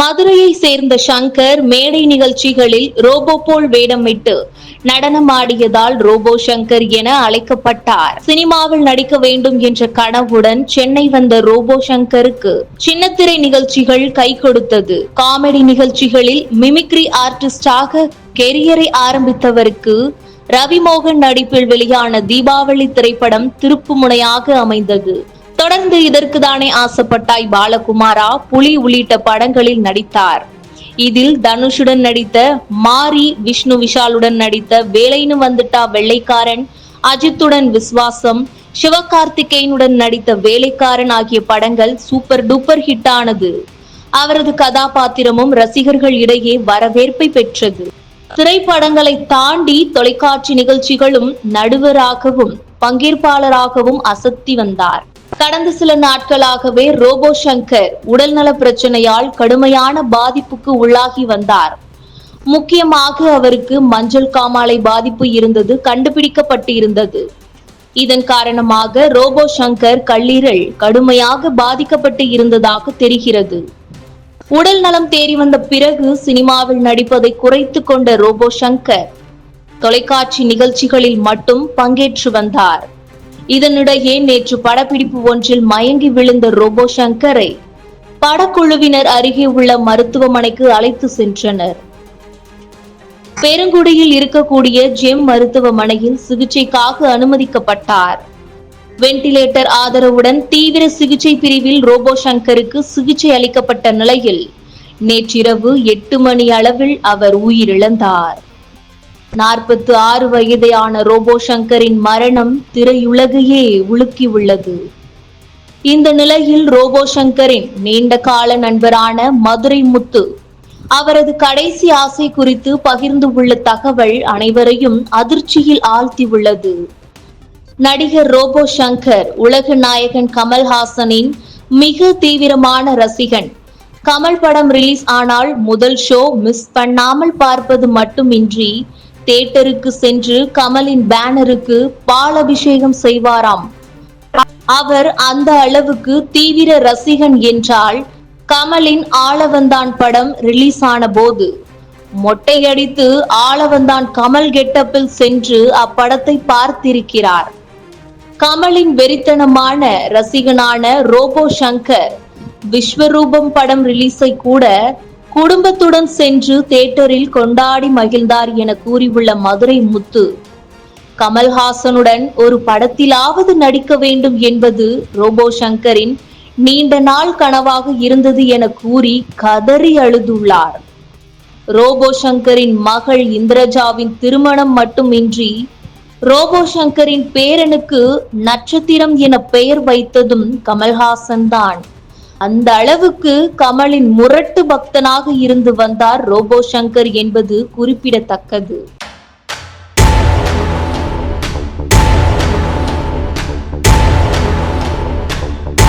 மதுரையை சேர்ந்த சங்கர் மேடை நிகழ்ச்சிகளில் ரோபோ போல் வேடமிட்டு நடனமாடியதால் ரோபோ சங்கர் என அழைக்கப்பட்டார். சினிமாவில் நடிக்க வேண்டும் என்ற கனவுடன் சென்னை வந்த ரோபோ சங்கருக்கு சின்னத்திரை நிகழ்ச்சிகள் கை கொடுத்தது. காமெடி நிகழ்ச்சிகளில் மிமிக்ரி ஆர்டிஸ்டாக கெரியரை ஆரம்பித்தவருக்கு ரவிமோகன் நடிப்பில் வெளியான தீபாவளி திரைப்படம் திருப்புமுனையாக அமைந்தது. தொடர்ந்து இதற்கு தானே ஆசைப்பட்டாய் பாலகுமாரா? புலி உள்ளிட்ட படங்களில் நடித்தார். இதில் தனுஷுடன் நடித்த மாரி விஷ்ணு விஷாலுடன் நடித்த வேலைன்னு வந்துட்டா வெள்ளைக்காரன் அஜித்துடன் விஸ்வாசம் சிவகார்த்திகேயனுடன் நடித்த வேலைக்காரன் ஆகிய படங்கள் சூப்பர் டூப்பர் ஹிட் ஆனது. அவரது கதாபாத்திரமும் ரசிகர்கள் இடையே வரவேற்பை பெற்றது. திரைப்படங்களை தாண்டி தொலைக்காட்சி நிகழ்ச்சிகளும் நடுவராகவும் பங்கேற்பாளராகவும் அசத்தி வந்தார். கடந்த சில நாட்களாகவே ரோபோ சங்கர் உடல்நல பிரச்சனையால் கடுமையான பாதிப்புக்கு உள்ளாகி வந்தார். முக்கியமாக அவருக்கு மஞ்சள் காமாலை பாதிப்பு இருந்தது கண்டுபிடிக்கப்பட்டு இருந்தது இதன் காரணமாக ரோபோ சங்கர் கல்லீரல் கடுமையாக பாதிக்கப்பட்டு இருந்ததாக தெரிகிறது. உடல் நலம் தேறி வந்த பிறகு சினிமாவில் நடிப்பதை குறைத்து கொண்ட ரோபோ சங்கர் தொலைக்காட்சி நிகழ்ச்சிகளில் மட்டும் பங்கேற்று வந்தார். இதனிடையே நேற்று படப்பிடிப்பு ஒன்றில் மயங்கி விழுந்த ரோபோ சங்கரை படக்குழுவினர் அருகே உள்ள மருத்துவமனைக்கு அழைத்து சென்றனர். பெருங்குடியில் இருக்கக்கூடிய ஜெம் மருத்துவமனையில் சிகிச்சைக்காக அனுமதிக்கப்பட்டார். வென்டிலேட்டர் ஆதரவுடன் தீவிர சிகிச்சை பிரிவில் ரோபோ சங்கருக்கு சிகிச்சை அளிக்கப்பட்ட நிலையில் நேற்றிரவு எட்டு மணி அளவில் அவர் உயிரிழந்தார். நாற்பத்து ஆறு வயதையான ரோபோ சங்கரின் மரணம் திரையுலகையே உலுக்கியுள்ளது. இந்த நிலையில் ரோபோ சங்கரின் நீண்ட கால நண்பரான மதுரை முத்து அவரது கடைசி ஆசை குறித்து பகிர்ந்து உள்ள தகவல் அனைவரையும் அதிர்ச்சியில் ஆழ்த்தியுள்ளது. நடிகர் ரோபோ சங்கர் உலக நாயகன் கமல்ஹாசனின் மிக தீவிரமான ரசிகன். கமல் படம் ரிலீஸ் ஆனால் முதல் ஷோ மிஸ் பண்ணாமல் பார்ப்பது மட்டுமின்றி தேட்டருக்கு சென்று கமலின் பேனருக்கு பால் அபிஷேகம் செய்வாராம். அவர் அந்த அளவுக்கு தீவிர ரசிகன் என்றால் கமலின் ஆளவந்தான் படம் ரிலீஸ் ஆன போது மொட்டையடித்து ஆளவந்தான் கமல் கெட்டப்பில் சென்று அப்படத்தை பார்த்திருக்கிறார். கமலின் வெறித்தனமான ரசிகனான ரோபோ சங்கர் விஸ்வரூபம் படம் ரிலீஸை கூட குடும்பத்துடன் சென்று தேட்டரில் கொண்டாடி மகிழ்ந்தார் என கூறியுள்ள மதுரை முத்து. கமல்ஹாசனுடன் ஒரு படத்திலாவது நடிக்க வேண்டும் என்பது ரோபோ சங்கரின் நீண்ட நாள் கனவாக இருந்தது என கூறி கதறி அழுதுள்ளார். ரோபோ சங்கரின் மகள் இந்திரஜாவின் திருமணம் மட்டுமின்றி ரோபோ சங்கரின் பேரனுக்கு நட்சத்திரம் என பெயர் வைத்ததும் கமல்ஹாசன் தான் அந்த அளவுக்கு கமலின் முரட்டு பக்தனாக இருந்து வந்தார் ரோபோ சங்கர் என்பது குறிப்பிடத்தக்கது.